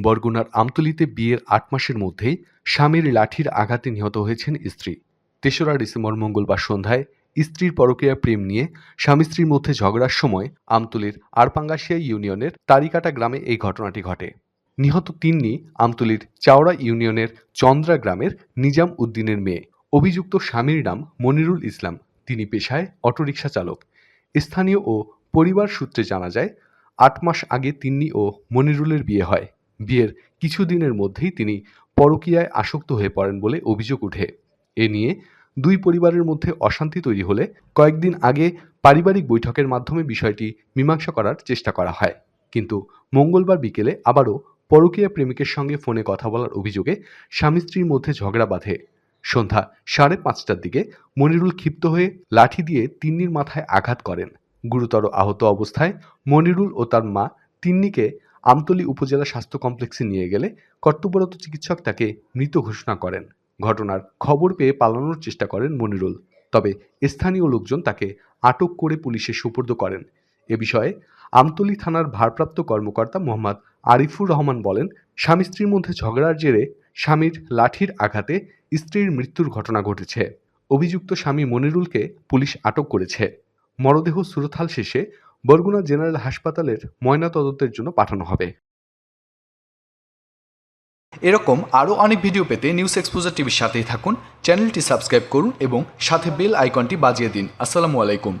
বরগুনার আমতলিতে বিয়ের আট মাসের মধ্যেই স্বামীর লাঠির আঘাতে নিহত হয়েছেন স্ত্রী। তেসরা ডিসেম্বর মঙ্গলবার সন্ধ্যায় স্ত্রীর পরকীয়া প্রেম নিয়ে স্বামী স্ত্রীর মধ্যে ঝগড়ার সময় আমতলির আরপাঙ্গাশিয়া ইউনিয়নের তারিকাটা গ্রামে এই ঘটনাটি ঘটে। নিহত তিন্নি আমতলির চাওড়া ইউনিয়নের চন্দ্রা গ্রামের নিজাম উদ্দিনের মেয়ে। অভিযুক্ত স্বামীর নাম মনিরুল ইসলাম। তিনি পেশায় অটোরিকশা চালক। স্থানীয় ও পরিবার সূত্রে জানা যায়, আট মাস আগে তিন্নি ও মনিরুলের বিয়ে হয়। বিয়ের কিছুদিনের মধ্যেই তিনি পরকীয়ায় আসক্ত হয়ে পড়েন বলে অভিযোগ ওঠে। এ নিয়ে দুই পরিবারের মধ্যে অশান্তি তৈরি হলে কয়েকদিন আগে পারিবারিক বৈঠকের মাধ্যমে বিষয়টি মীমাংসা করার চেষ্টা করা হয়। কিন্তু মঙ্গলবার বিকেলে আবারও পরকীয়া প্রেমিকের সঙ্গে ফোনে কথা বলার অভিযোগে স্বামী স্ত্রীর মধ্যে ঝগড়া বাঁধে। সন্ধ্যা সাড়ে পাঁচটার দিকে মনিরুল ক্ষিপ্ত হয়ে লাঠি দিয়ে তিন্নির মাথায় আঘাত করেন। গুরুতর আহত অবস্থায় মনিরুল ও তার মা তিন্নিকে আমতলী উপজেলা স্বাস্থ্য কমপ্লেক্সে নিয়ে গেলে কর্তব্যরত চিকিৎসক তাকে মৃত ঘোষণা করেন। ঘটনার খবর পেয়ে পালানোর চেষ্টা করেন মনিরুল। তবে স্থানীয় লোকজন তাকে আটক করে পুলিশে সুপর্দ করেন। এ বিষয়ে আমতলী থানার ভারপ্রাপ্ত কর্মকর্তা মোহাম্মদ আরিফুর রহমান বলেন, স্বামী স্ত্রীর মধ্যে ঝগড়ার জেরে স্বামীর লাঠির আঘাতে স্ত্রীর মৃত্যুর ঘটনা ঘটেছে। অভিযুক্ত স্বামী মনিরুলকে পুলিশ আটক করেছে। মরদেহ সুরথাল শেষে বরগুনা জেনারেল হাসপাতালের ময়নাতদন্তের জন্য পাঠানো হবে। এরকম আরও অনেক ভিডিও পেতে নিউজ এক্সপোজার টিভির সাথেই থাকুন, চ্যানেলটি সাবস্ক্রাইব করুন এবং সাথে বেল আইকনটি বাজিয়ে দিন। আসসালামু আলাইকুম।